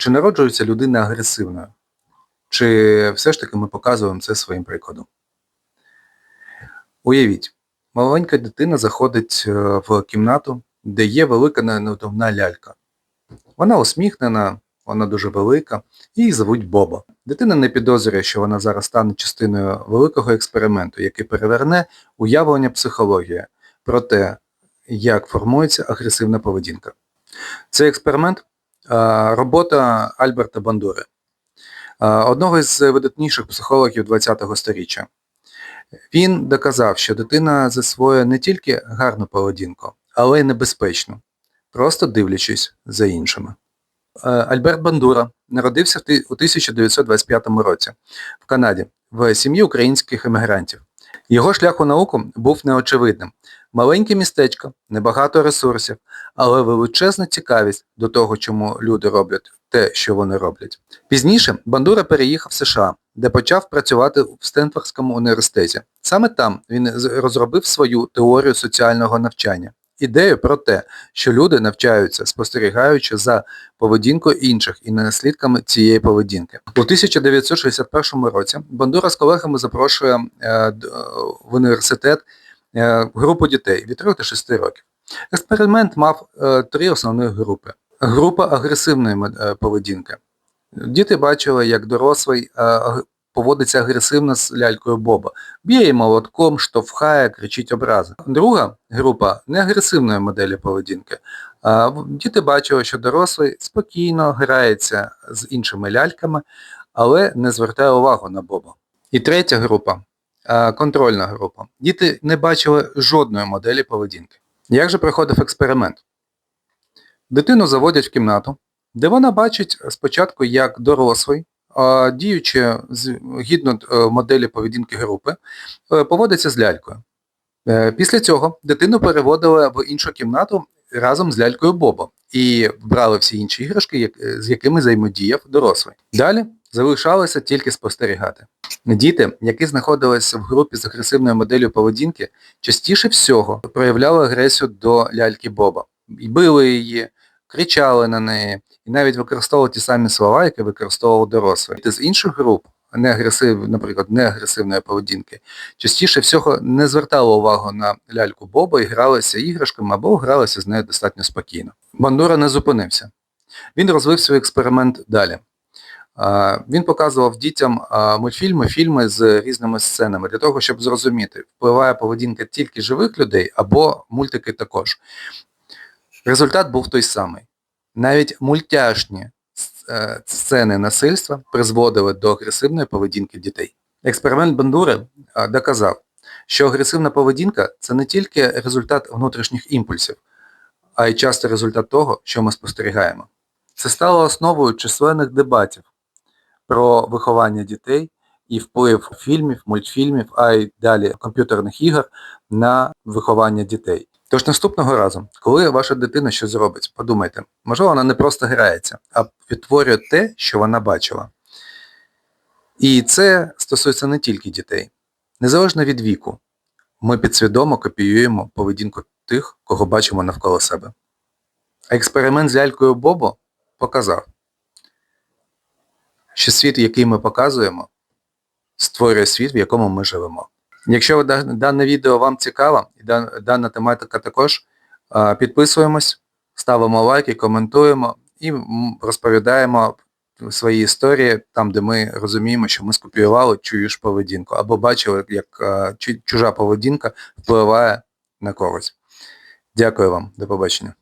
Чи народжується людина агресивною? Чи все ж таки ми показуємо це своїм прикладом? Уявіть, маленька дитина заходить е, в кімнату, де є велика надувна лялька. Вона усміхнена, вона дуже велика, її звуть Боба. Дитина не підозрює, що вона зараз стане частиною великого експерименту, який переверне уявлення психології про те, як формується агресивна поведінка. Цей експеримент робота Альберта Бандури, одного із видатніших психологів ХХ століття. Він доказав, що дитина засвоює не тільки гарну поведінку, але й небезпечну, просто дивлячись за іншими. Е, Альберт Бандура народився у 1925 році в Канаді в сім'ї українських емігрантів. Його шлях у науку був неочевидним. Маленьке містечко, небагато ресурсів, але величезна цікавість до того, чому люди роблять те, що вони роблять. Пізніше Бандура переїхав в США, де почав працювати в Стенфордському університеті. Саме там він розробив свою теорію соціального навчання. Ідею про те, що люди навчаються, спостерігаючи за поведінкою інших і наслідками цієї поведінки. У 1961 році Бандура з колегами запрошує е, в університет групу дітей від 3 до 6 років. Експеримент мав е, три основні групи. Група агресивної е, поведінки. Діти бачили, як дорослий е, поводиться агресивно з лялькою Боба. Б'є молотком, штовхає, кричить образи. Друга група неагресивної моделі поведінки. Діти бачили, що дорослий спокійно грається з іншими ляльками, але не звертає увагу на Боба. І третя група контрольна група. Діти не бачили жодної моделі поведінки. Як же проходив експеримент? Дитину заводять в кімнату, де вона бачить спочатку, як дорослий, діючи з- гідно е, моделі поведінки групи, е, поводиться з лялькою. Е, Після цього дитину переводили в іншу кімнату разом з лялькою Боба і брали всі інші іграшки, е, з якими взаємодіяв дорослий. Далі залишалося тільки спостерігати. Діти, які знаходилися в групі з агресивною моделлю поведінки, частіше всього проявляли агресію до ляльки Боба. І Били її, кричали на неї, і навіть використовували ті самі слова, які використовував дорослий. Діти з інших груп, не агресив, наприклад, неагресивної поведінки, частіше всього не звертали увагу на ляльку Боба і гралися іграшками або гралися з нею достатньо спокійно. Бандура не зупинився. Він розвив свій експеримент далі. Він показував дітям мультфільми, фільми з різними сценами для того, щоб зрозуміти, впливає поведінка тільки живих людей або мультики також. Результат був той самий. Навіть мультяшні е, сцени насильства призводили до агресивної поведінки дітей. Експеримент Бандури доказав, що агресивна поведінка це не тільки результат внутрішніх імпульсів, а й часто результат того, що ми спостерігаємо. Це стало основою численних дебатів про виховання дітей і вплив фільмів, мультфільмів, а й далі комп'ютерних ігор на виховання дітей. Тож наступного разу, коли ваша дитина щось зробить, подумайте, можливо, вона не просто грається, а відтворює те, що вона бачила. І це стосується не тільки дітей. Незалежно від віку, ми підсвідомо копіюємо поведінку тих, кого бачимо навколо себе. А експеримент з лялькою Бобо показав, що світ, який ми показуємо, створює світ, в якому ми живемо. Якщо дане відео вам цікаво, і дана тематика також, підписуємось, ставимо лайки, коментуємо і розповідаємо свої історії там, де ми розуміємо, що ми скопіювали чую ж поведінку, або бачили, як чужа поведінка впливає на когось. Дякую вам, до побачення.